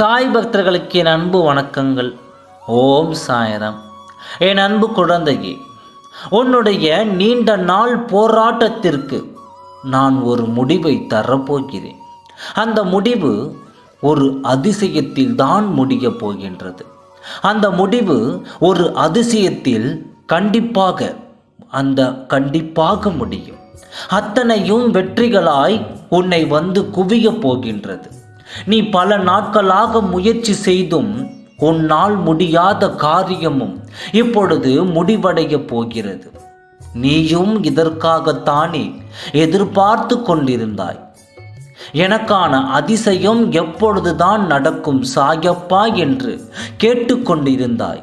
சாய் பக்தர்களுக்கு என் அன்பு வணக்கங்கள். ஓம் சாயராம். என் அன்பு குழந்தையே உன்னுடைய நீண்ட நாள் போராட்டத்திற்கு நான் ஒரு முடிவை தரப்போகிறேன். அந்த முடிவு ஒரு அதிசயத்தில் தான் முடியப் போகின்றது. அந்த முடிவு ஒரு அதிசயத்தில் கண்டிப்பாக அந்த கண்டிப்பாக முடியும். அத்தனையும் வெற்றிகளாய் உன்னை வந்து குவியப் போகின்றது. நீ பல நாட்களாக முயற்சி செய்தும் உன்னால் முடியாத காரியமும் இப்பொழுது முடிவடையப் போகிறது. நீயும் இதற்காகத்தானே எதிர்பார்த்து கொண்டிருந்தாய். எனக்கான அதிசயம் எப்பொழுதுதான் நடக்கும் சாயப்பா என்று கேட்டுக்கொண்டிருந்தாய்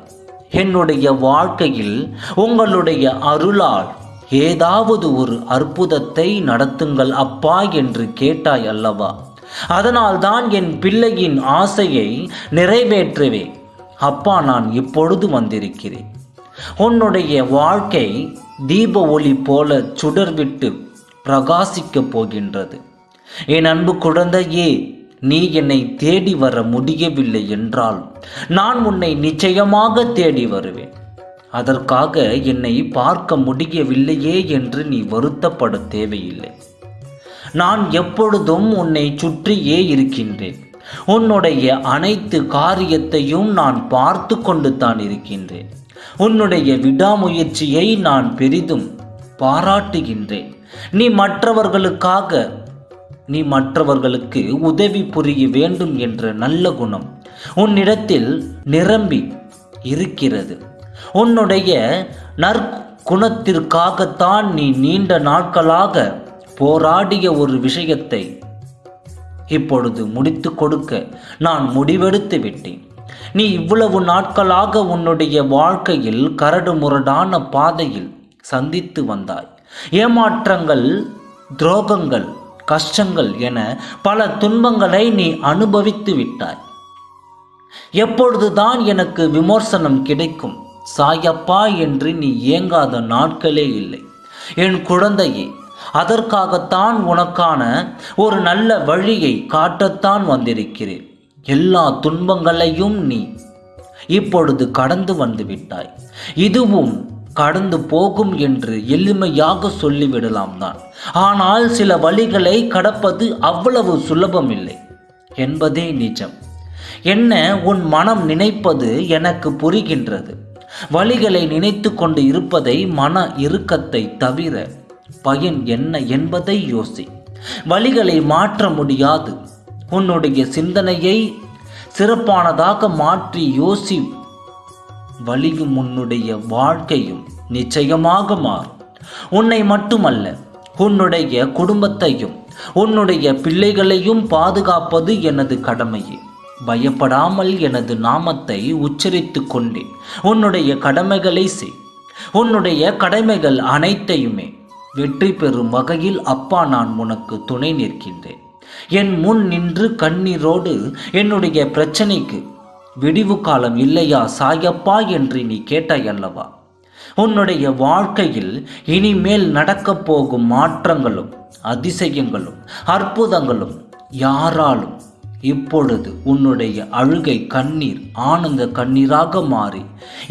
என்னுடைய வாழ்க்கையில் உங்களுடைய அருளால் ஏதாவது ஒரு அற்புதத்தை நடத்துங்கள் அப்பா என்று கேட்டாய் அல்லவா? அதனால்தான் என் பிள்ளையின் ஆசையை நிறைவேற்றுவேன் அப்பா நான் இப்பொழுது வந்திருக்கிறேன். உன்னுடைய வாழ்க்கை தீப ஒளி போல சுடர்விட்டு பிரகாசிக்கப் போகின்றது. என் அன்பு குழந்தையே நீ என்னை தேடி வர முடியவில்லை என்றால் நான் உன்னை நிச்சயமாக தேடி வருவேன். அதற்காக என்னை பார்க்க முடியவில்லையே என்று நீ வருத்தப்பட தேவையில்லை. நான் எப்பொழுதும் உன்னை சுற்றியே இருக்கின்றேன். உன்னுடைய அனைத்து காரியத்தையும் நான் பார்த்து கொண்டு தான் இருக்கின்றேன். உன்னுடைய விடாமுயற்சியை நான் பெரிதும் பாராட்டுகின்றேன். நீ மற்றவர்களுக்காக நீ மற்றவர்களுக்கு உதவி புரிய வேண்டும் என்ற நல்ல குணம் உன்னிடத்தில் நிரம்பி இருக்கிறது. உன்னுடைய நற்குணத்திற்காகத்தான் நீ நீண்ட நாட்களாக போராடிய ஒரு விஷயத்தை இப்பொழுது முடித்து கொடுக்க நான் முடிவெடுத்து விட்டேன். நீ இவ்வளவு நாட்களாக உன்னுடைய வாழ்க்கையில் கரடு முரடான பாதையில் சந்தித்து வந்தாய். ஏமாற்றங்கள் துரோகங்கள் கஷ்டங்கள் என பல துன்பங்களை நீ அனுபவித்து விட்டாய். எப்பொழுதுதான் எனக்கு விமர்சனம் கிடைக்கும் சாயப்பா என்று நீ ஏங்காத நாட்களே இல்லை. என் குழந்தையே அதற்காகத்தான் உனக்கான ஒரு நல்ல வழியை காட்டத்தான் வந்திருக்கிறேன். எல்லா துன்பங்களையும் நீ இப்பொழுது கடந்து வந்து விட்டாய். இதுவும் கடந்து போகும் என்று எளிமையாக சொல்லிவிடலாம் தான் ஆனால் சில வழிகளை கடப்பது அவ்வளவு சுலபமில்லை. என்பதே நிஜம். என்ன உன் மனம் நினைப்பது எனக்கு புரிகின்றது. வழிகளை நினைத்து கொண்டு இருப்பதை மன இறுக்கத்தை தவிர பயன் என்ன என்பதை யோசி. வழிகளை மாற்ற முடியாது. உன்னுடைய சிந்தனையை சிறப்பானதாக மாற்றி யோசி. வழியும் உன்னுடைய வாழ்க்கையும் நிச்சயமாக மாறும். உன்னை மட்டுமல்ல உன்னுடைய குடும்பத்தையும் உன்னுடைய பிள்ளைகளையும் பாதுகாப்பது எனது கடமையே. பயப்படாமல் எனது நாமத்தை உச்சரித்து கொண்டேன் உன்னுடைய கடமைகளை செய். உன்னுடைய கடமைகள் அனைத்தையுமே வெற்றி பெறும் வகையில் அப்பா நான் உனக்கு துணை நிற்கின்றேன். என் முன் நின்று கண்ணீரோடு என்னுடைய பிரச்சனைக்கு விடிவு காலம் இல்லையா சாயப்பா என்று நீ கேட்டாய் அல்லவா? உன்னுடைய வாழ்க்கையில் இனிமேல் நடக்கப் போகும் மாற்றங்களும் அதிசயங்களும் அற்புதங்களும் யாராலும் இப்பொழுது உன்னுடைய அழுகை கண்ணீர் ஆனந்த கண்ணீராக மாறி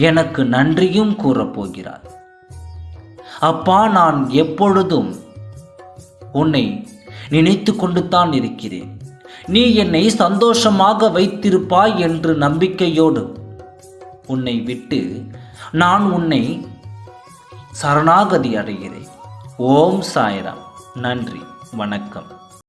எனக்கு நன்றியும் கூறப்போகிறார் அப்பா நான் எப்பொழுதும் உன்னை நினைத்து கொண்டு தான் இருக்கிறேன். நீ என்னை சந்தோஷமாக வைத்திருப்பாய் என்று நம்பிக்கையோடு உன்னை விட்டு நான் உன்னை சரணாகதி அடைகிறேன். ஓம் சாய்ராம். நன்றி. வணக்கம்.